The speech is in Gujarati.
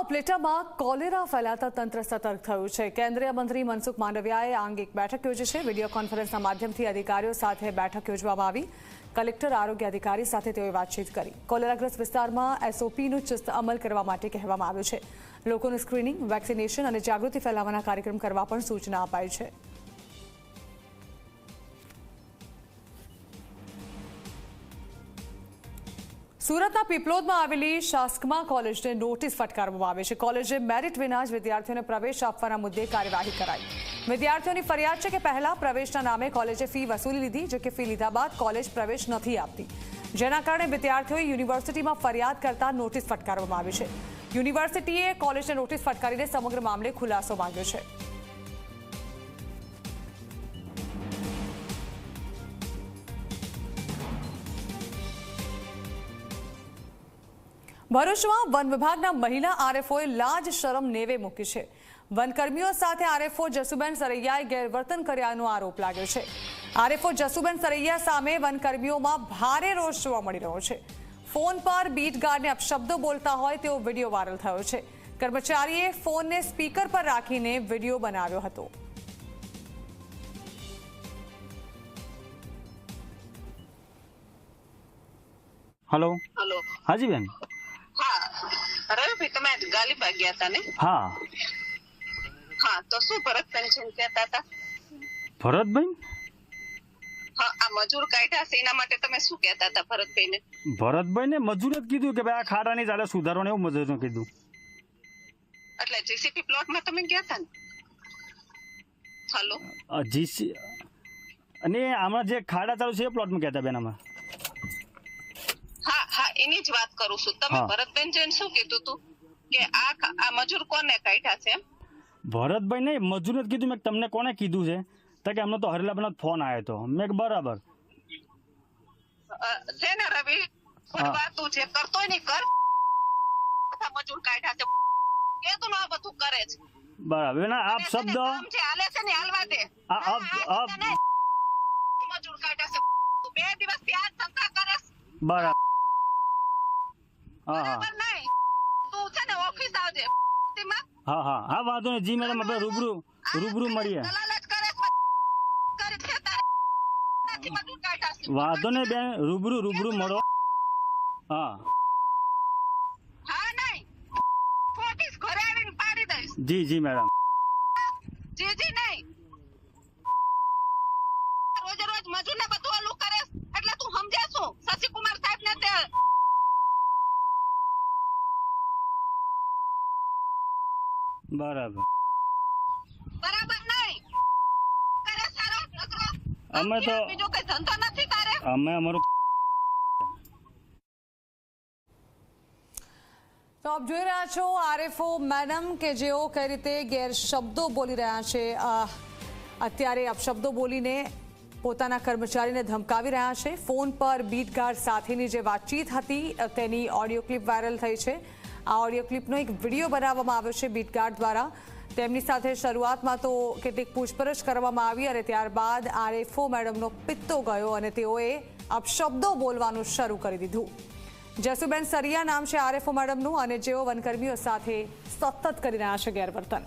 ઉપલેટામાં કોલેરા ફેલાતા તંત્ર સતર્ક થયું છે. કેન્દ્રીય મંત્રી મનસુખ માંડવિયાએ આ અંગે એક બેઠક યોજી છે. વીડિયો કોન્ફરન્સના માધ્યમથી અધિકારીઓ સાથે બેઠક યોજવામાં આવી. કલેક્ટર, આરોગ્ય અધિકારી સાથે તેઓએ વાતચીત કરી. કોલેરાગ્રસ્ત વિસ્તારમાં એસઓપીનું ચુસ્ત અમલ કરવા માટે કહેવામાં આવ્યું છે. લોકોનું સ્ક્રીનિંગ, વેક્સિનેશન અને જાગૃતિ ફેલાવવાના કાર્યક્રમ કરવા પણ સૂચના અપાઈ છે. સુરતના પીપલોદમાં આવેલી શાસ્કમા કોલેજને નોટિસ ફટકારવામાં આવે છે. કોલેજે મેરિટ વિના જ વિદ્યાર્થીઓને પ્રવેશ આપવાના મુદ્દે કાર્યવાહી કરાઈ. વિદ્યાર્થીઓની ફરિયાદ છે કે પહેલા પ્રવેશના નામે કોલેજે ફી વસૂલી લીધી, જો કે ફી લીધા બાદ કોલેજ પ્રવેશ નથી આપતી. જેના કારણે વિદ્યાર્થીઓએ યુનિવર્સિટીમાં ફરિયાદ કરતા નોટિસ ફટકારવામાં આવી છે. યુનિવર્સિટીએ કોલેજને નોટિસ ફટકારીને સમગ્ર મામલે ખુલાસો માંગ્યો છે. ભરૂચમાં વન વિભાગના મહિલા આરએફઓએ લાજ શરમ નેવે મૂકી છે. વનકર્મીઓ સાથે આરએફઓ જસુબેન સરૈયાએ ગેરવર્તન કર્યાનો આરોપ લાગ્યો છે. આરએફઓ જસુબેન સરૈયા સામે વનકર્મીઓમાં ભારે રોષ જોવા મળી રહ્યો છે. ફોન પર બીટ ગાર્ડને અપશબ્દો બોલતા હોય તેવો વીડિયો વાયરલ થયો છે. કર્મચારીએ ફોનને સ્પીકર પર રાખીને વીડિયો બનાવ્યો હતો. હલો હલો હાજી બેન. રવિભાઈ તમે આજ ગાલીબા ગયા હતા ને? હા. હા તો શું ભરત પેન્શન કહેતા હતા? ભરતભાઈ હા આ મજૂર કાઢ્યા છે એના માટે તમે શું કહેતા હતા ભરતભાઈને ભરતભાઈ ને મજૂરે જ કીધું કે ભાઈ આ ખાડાની સુધારવાનું એવું મજૂરને કીધું. એટલે જીસીપી પ્લોટમાં તમે ગયા હતા ને? હલો? જીસી અને આમાં જે ખાડા ચાલુ છે એ પ્લોટમાં કહેતા બેન આમાં. હા હા એની જ વાત કરું છું. તમે. ભરતબેન જઈને શું કીધું તું? કે આ આ મજૂર કોને કાઢ્યા છે? ભરતભાઈ નહીં મજૂરે જ કીધું મેં તમને કોને કીધું છે? તો કે અમને તો હરેલાબેન ફોન આવ્યો હતો મેં બરાબર. છે ને રવિ ભરવા તું જે કરતોય ને કર. મજૂર કાઢ્યા છે. કે તું આ બધું કરે છે? બરાબર. ના આપ શબ્દ હાલે છે ને હાલવા દે. આ અપ આ મજૂર કાઢ્યા છે. બે દિવસથી આ ધંધા કરે બરાબર. હા. હા નહીં છે આવજે તેમાં? હા હા. હા વાંધો નહીં. જી મેડમ આપણે રૂબરૂ રૂબરૂ મળીએ. વાંધો નહીં બેન. રૂબરૂ રૂબરૂ મળો. હા. જી જી મેડમ. જી જી નહીં રોજે રોજ મજૂર ને બધું ઓલું કરે છે. એટલે તું સમજે શું શશિકુમાર સાહેબ ને તે બરાબર. બરાબર નહીં. કરે સારો નકરો. અમે તો- બીજો કઈ ધંધો નથી તારે? અમે અમારું તો આપ જોઈ રહ્યા છો આરએફઓ મેડમ કે જેઓ કઈ રીતે ગેરશબ્દો બોલી રહ્યા છે. અત્યારે અપશબ્દો બોલીને પોતાના કર્મચારીને ધમકાવી રહ્યા છે. ફોન પર બીટગાર્ડ સાથેની જે વાતચીત હતી તેની ઓડિયો ક્લિપ વાયરલ થઈ છે. આ ઓડિયો ક્લિપનો એક વીડિયો બનાવવામાં આવ્યો છે બીટગાર્ડ દ્વારા. તેમની સાથે શરૂઆતમાં તો કેટલીક પૂછપરછ કરવામાં આવી અને ત્યારબાદ આરએફઓ મેડમનો પિત્તો ગયો અને તેઓએ અપશબ્દો બોલવાનું શરૂ કરી દીધું. જસુબેન સરિયા નામ છે આરએફઓ મેડમનું અને જેઓ વનકર્મીઓ સાથે સતત કરી રહ્યા છે ગેરવર્તન.